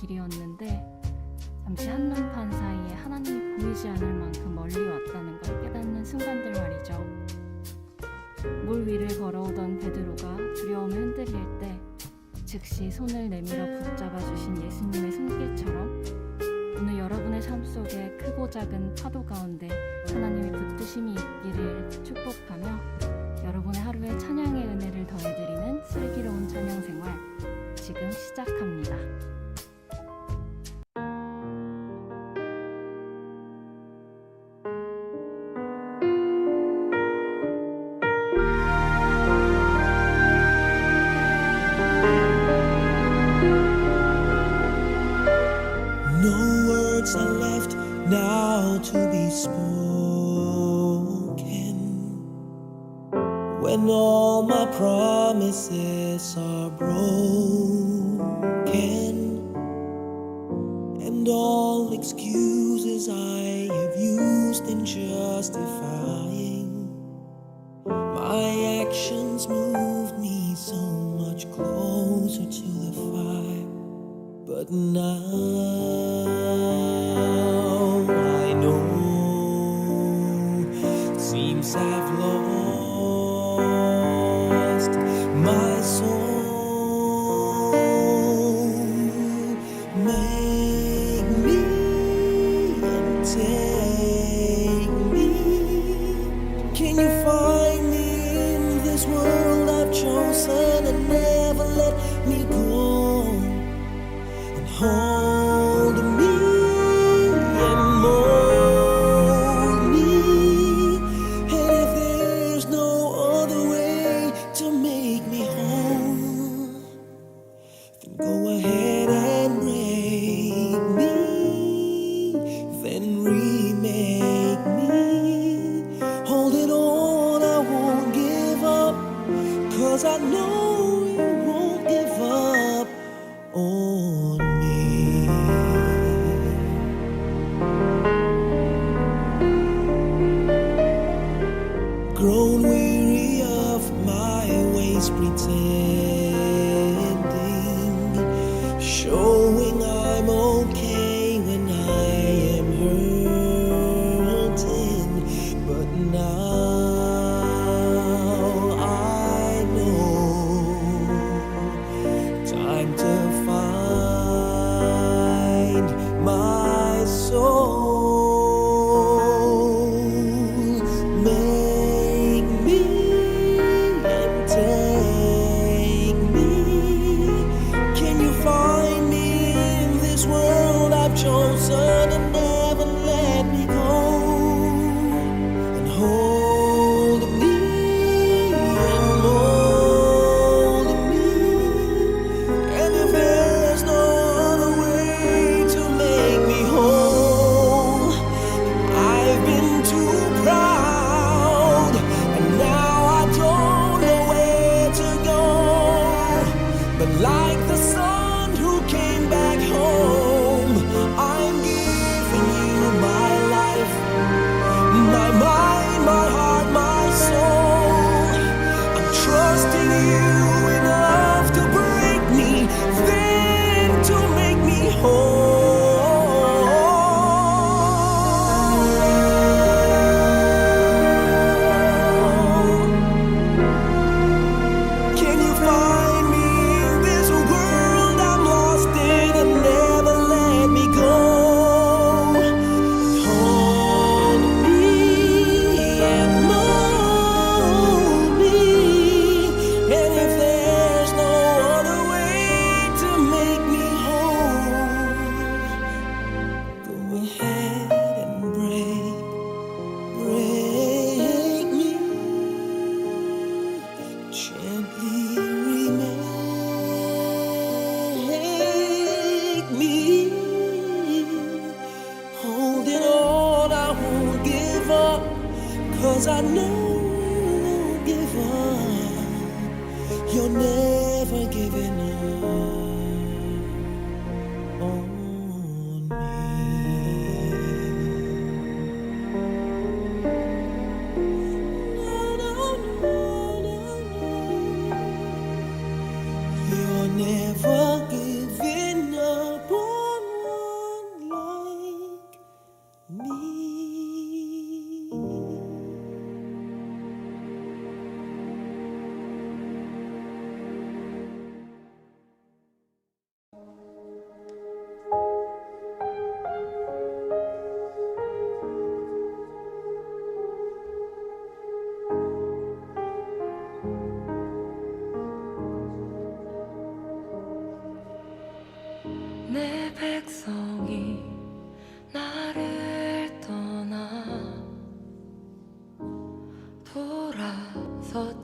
길이었는데 잠시 한눈판 사이에 하나님이 보이지 않을 만큼 멀리 왔다는 걸 깨닫는 순간들 말이죠. 물 위를 걸어오던 베드로가 두려움에 흔들릴 때 즉시 손을 내밀어 붙잡아 주신 예수님의 손길처럼 오늘 여러분의 삶 속에 크고 작은 파도 가운데 하나님의 붙드심이 있기를 축복하며 여러분의 하루에 찬양의 은혜를 더해드리는 슬기로운 찬양 생활 지금 시작합니다. All excuses I have used in justifying my actions moved me so much closer to the fire. But now I know seems I've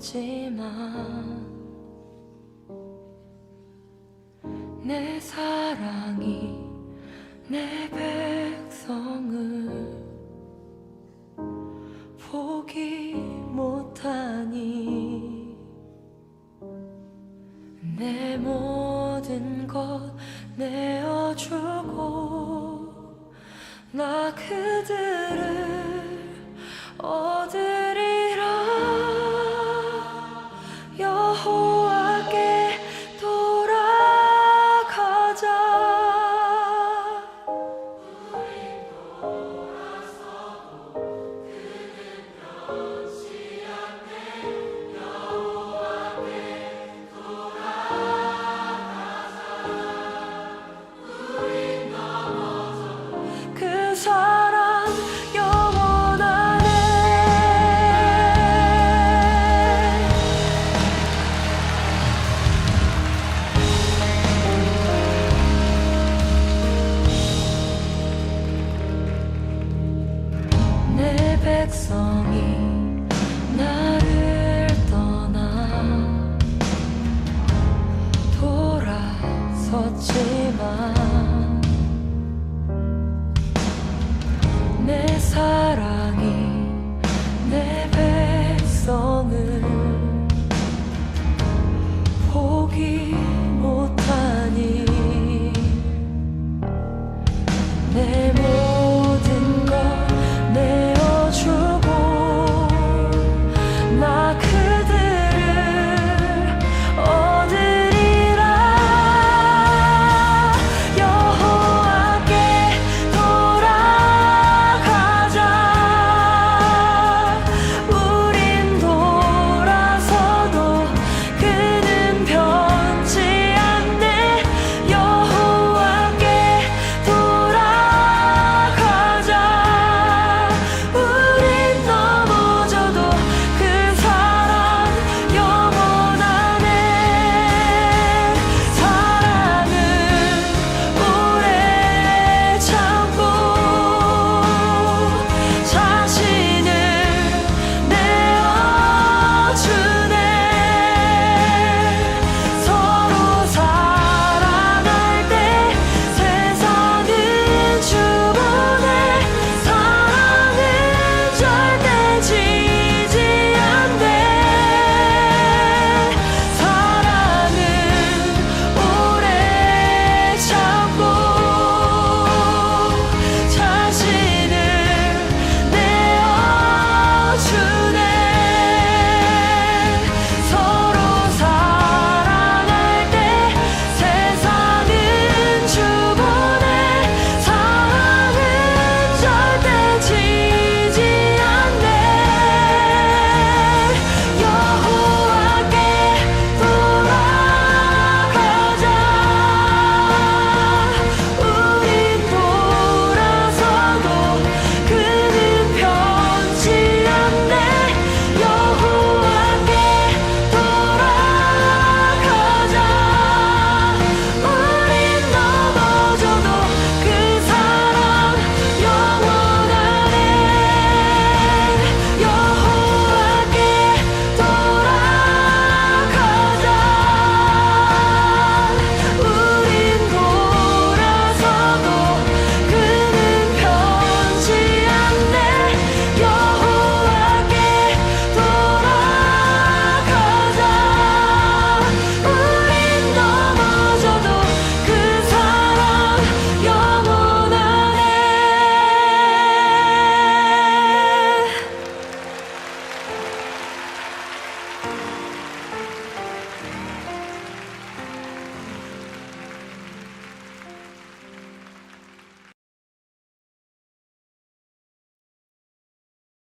돌아섰지만 내 사랑이 내백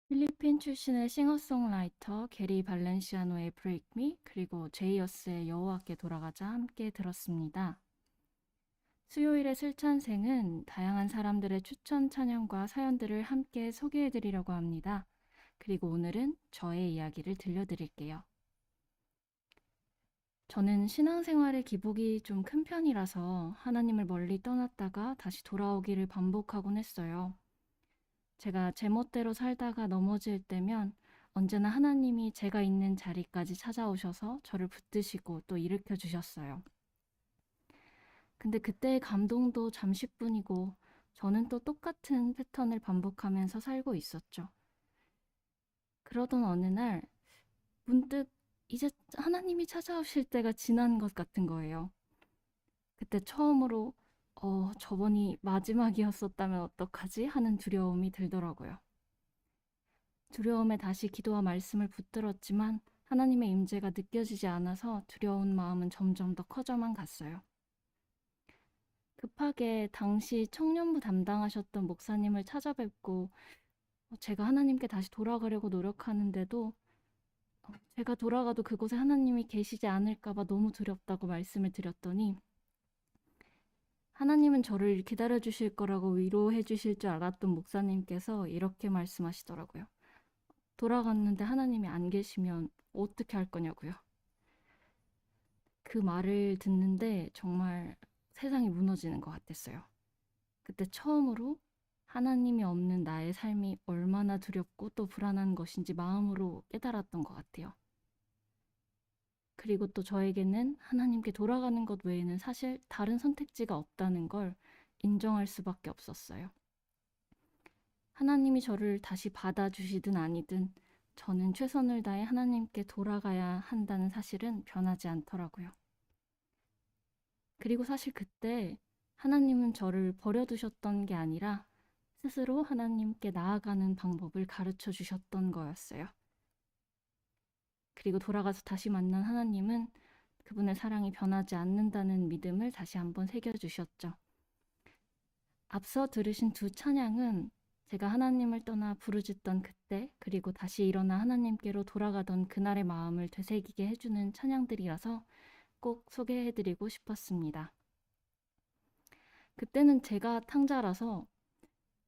필리핀 출신의 싱어송라이터 게리 발렌시아노의 Break Me 그리고 제이어스의 여호와께 돌아가자 함께 들었습니다. 수요일의 슬찬생은 다양한 사람들의 추천 찬양과 사연들을 함께 소개해 드리려고 합니다. 그리고 오늘은 저의 이야기를 들려드릴게요. 저는 신앙생활의 기복이 좀 큰 편이라서 하나님을 멀리 떠났다가 다시 돌아오기를 반복하곤 했어요. 제가 제멋대로 살다가 넘어질 때면 언제나 하나님이 제가 있는 자리까지 찾아오셔서 저를 붙드시고 또 일으켜 주셨어요. 근데 그때의 감동도 잠시뿐이고 저는 또 똑같은 패턴을 반복하면서 살고 있었죠. 그러던 어느 날 문득 이제 하나님이 찾아오실 때가 지난 것 같은 거예요. 그때 처음으로 어, 저번이 마지막이었었다면 어떡하지? 하는 두려움이 들더라고요. 두려움에 다시 기도와 말씀을 붙들었지만 하나님의 임재가 느껴지지 않아서 두려운 마음은 점점 더 커져만 갔어요. 급하게 당시 청년부 담당하셨던 목사님을 찾아뵙고 어, 제가 하나님께 다시 돌아가려고 노력하는데도 어, 제가 돌아가도 그곳에 하나님이 계시지 않을까봐 너무 두렵다고 말씀을 드렸더니 하나님은 저를 기다려 주실 거라고 위로해 주실 줄 알았던 목사님께서 이렇게 말씀하시더라고요. 돌아갔는데 하나님이 안 계시면 어떻게 할 거냐고요. 그 말을 듣는데 정말 세상이 무너지는 것 같았어요. 그때 처음으로 하나님이 없는 나의 삶이 얼마나 두렵고 또 불안한 것인지 마음으로 깨달았던 것 같아요. 그리고 또 저에게는 하나님께 돌아가는 것 외에는 사실 다른 선택지가 없다는 걸 인정할 수밖에 없었어요. 하나님이 저를 다시 받아주시든 아니든 저는 최선을 다해 하나님께 돌아가야 한다는 사실은 변하지 않더라고요. 그리고 사실 그때 하나님은 저를 버려두셨던 게 아니라 스스로 하나님께 나아가는 방법을 가르쳐 주셨던 거였어요. 그리고 돌아가서 다시 만난 하나님은 그분의 사랑이 변하지 않는다는 믿음을 다시 한번 새겨주셨죠. 앞서 들으신 두 찬양은 제가 하나님을 떠나 부르짖던 그때, 그리고 다시 일어나 하나님께로 돌아가던 그날의 마음을 되새기게 해주는 찬양들이라서 꼭 소개해드리고 싶었습니다. 그때는 제가 탕자라서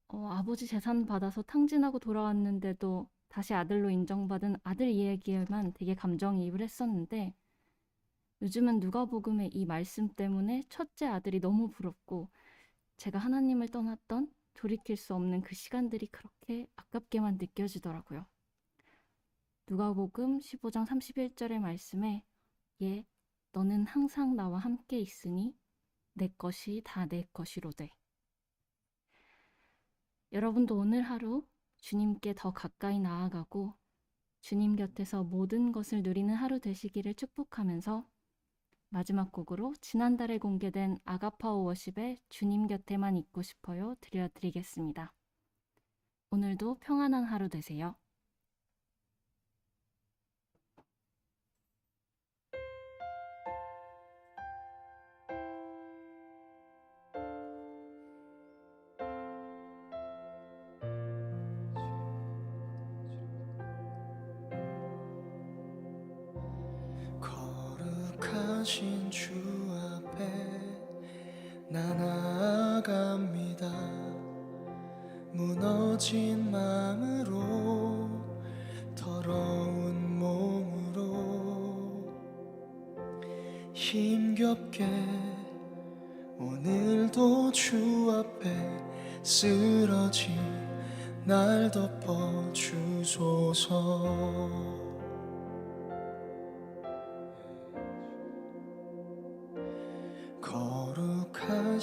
어, 아버지 재산 받아서 탕진하고 돌아왔는데도 다시 아들로 인정받은 아들 이야기에만 되게 감정이입을 했었는데 요즘은 누가복음의 이 말씀 때문에 첫째 아들이 너무 부럽고 제가 하나님을 떠났던 돌이킬 수 없는 그 시간들이 그렇게 아깝게만 느껴지더라고요. 누가복음 15장 31절의 말씀에 예, 너는 항상 나와 함께 있으니 내 것이 다 내 것이로되. 여러분도 오늘 하루 주님께 더 가까이 나아가고 주님 곁에서 모든 것을 누리는 하루 되시기를 축복하면서 마지막 곡으로 지난달에 공개된 아가파오 워십의 주님 곁에만 있고 싶어요 들려드리겠습니다. 오늘도 평안한 하루 되세요. 하신 주 앞에 나 나아갑니다. 무너진 마음으로 더러운 몸으로 힘겹게 오늘도 주 앞에 쓰러진 날 덮어 주소서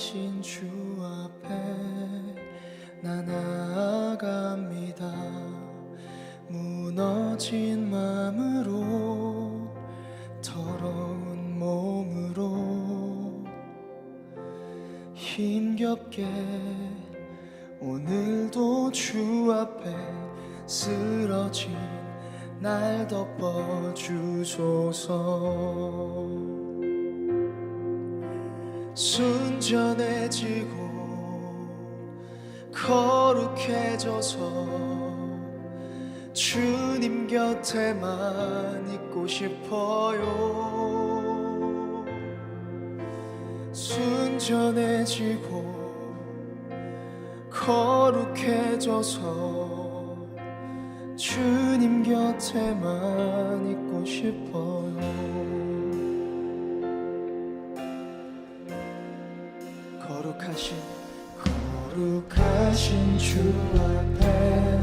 거룩하신 주 앞에 나 나아갑니다. 무너진 마음으로 더러운 몸으로 힘겹게 오늘도 주 앞에 쓰러진 날 덮어 주소서 순전해지고 거룩해져서 주님 곁에만 있고 싶어요. 순전해지고 거룩해져서 주님 곁에만 있고 싶어요 거룩하신 거룩하신 주 앞에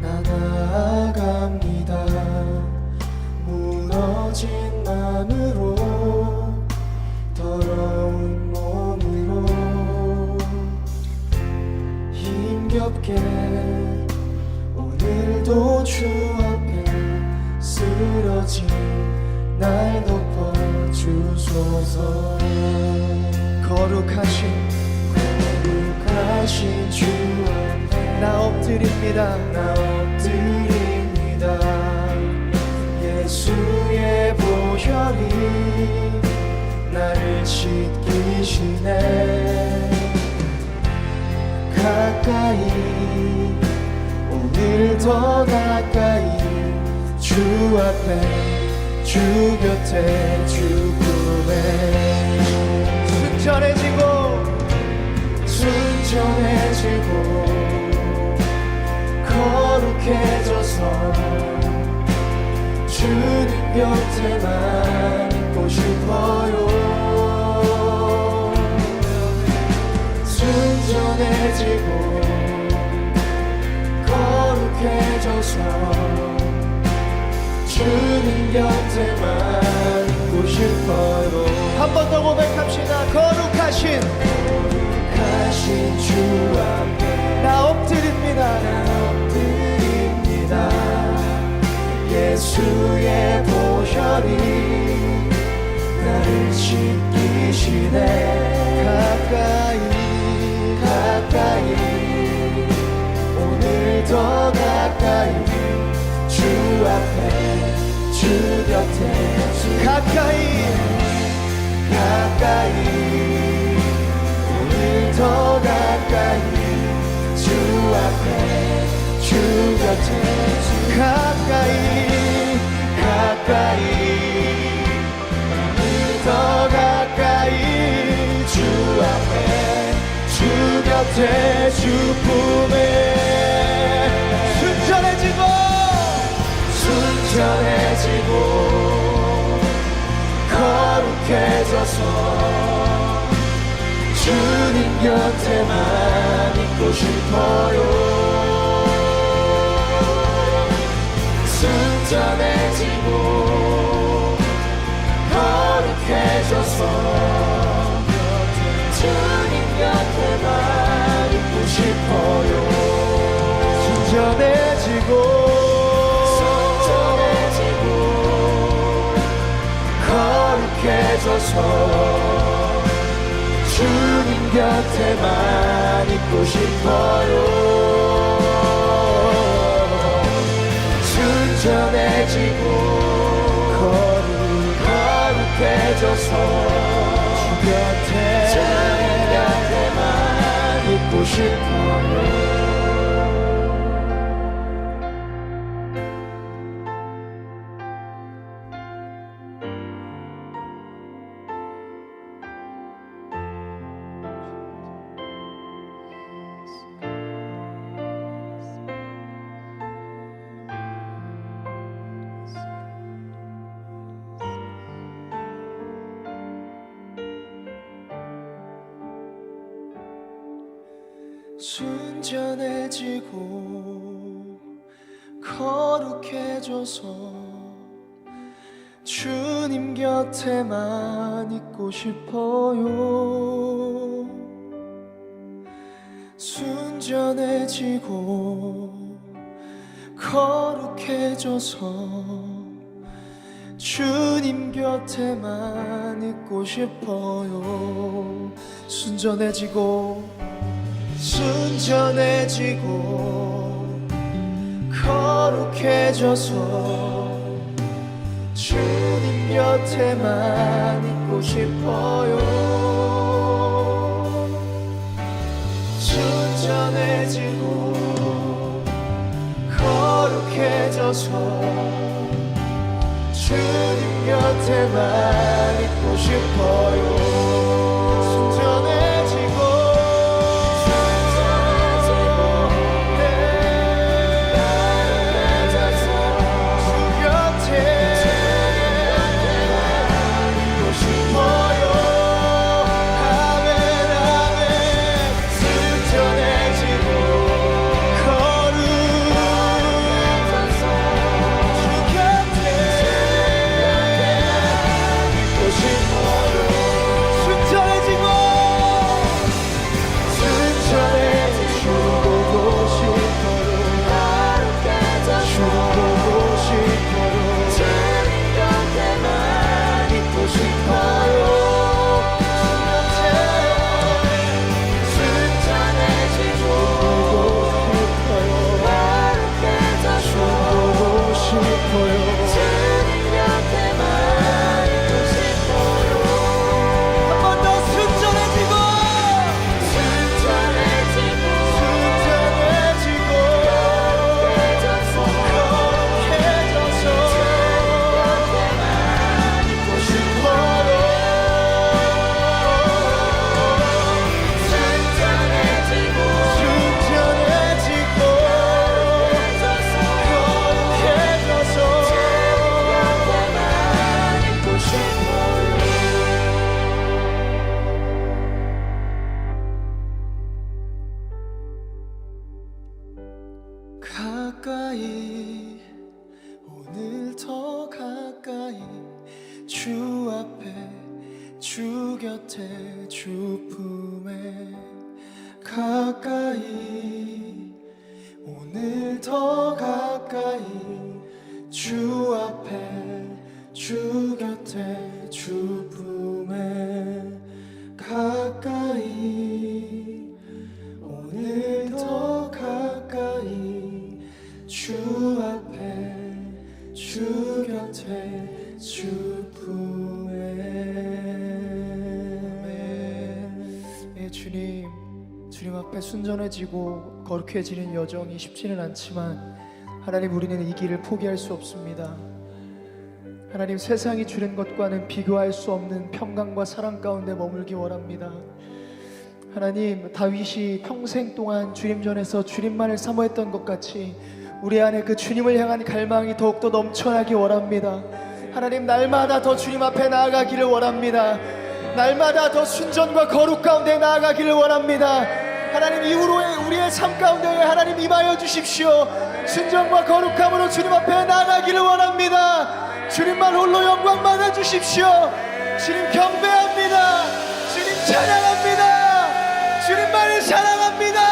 나 나아갑니다. 쓰러진 마음으로 더러운 몸으로 힘겹게 오늘도 주 앞에 쓰러진 날 덮어주소서 거룩하신 거룩하신 주 앞에 나 엎드립니다. 나 엎드립니다. 예수의 보혈이 나를 씻기시네. 가까이 오늘 더 가까이 주 앞에 주 곁에 주 품에 순전해지고 순전해지고 거룩해져서 주님 곁에만 있고 싶어요. 순전해지고 거룩해져서 주님 곁에만 있고 싶어요 한 번 더 고백합시다. 거룩하신. 거룩하신 주 앞에 나 엎드립니다. 나 엎드립니다. 예수의 보혈이 나를 씻기시네. 가까이. 가까이. 오늘 더 가까이. 주 앞에 주 곁에. 주 가까이 가까이 오늘 더 가까이 주 앞에 주 곁에 주 가까이 가까이. 오늘 더 가까이 주 앞에 주 곁에 주 거룩해져서. 주님 곁에만 있고 싶어요. 순전해지고 거룩해져서 주님 곁에만 있고 싶어요. 순전해 거룩해져서 주님 곁에만 있고 싶어요. 순전해지고 거룩 거룩해져서 주 곁에 주님 곁에만 있고 싶어요 순전해지고 거룩해져서 주님 곁에만 있고 싶어요. 순전해지고 거룩해져서 주님 곁에만 있고 싶어요. 순전해지고 순전해지고 거룩해져서 주님 곁에만 있고 싶어요. 순전해지고 거룩해져서 주님 곁에만 있고 싶어요 가 거룩해지는 여정이 쉽지는 않지만 하나님 우리는 이 길을 포기할 수 없습니다 하나님 세상이 주는 것과는 비교할 수 없는 평강과 사랑 가운데 머물기 원합니다 하나님 다윗이 평생 동안 주님 전에서 주님만을 사모했던 것 같이 우리 안에 그 주님을 향한 갈망이 더욱더 넘쳐나기 원합니다. 하나님 날마다 더 주님 앞에 나아가기를 원합니다. 날마다 더 순전과 거룩 가운데 나아가기를 원합니다. 하나님 이후로의 우리의 삶 가운데 하나님 임하여 주십시오. 순전과 거룩함으로 주님 앞에 나아가기를 원합니다. 주님만 홀로 영광 받아 주십시오. 주님 경배합니다. 주님 찬양합니다. 주님만을 사랑합니다.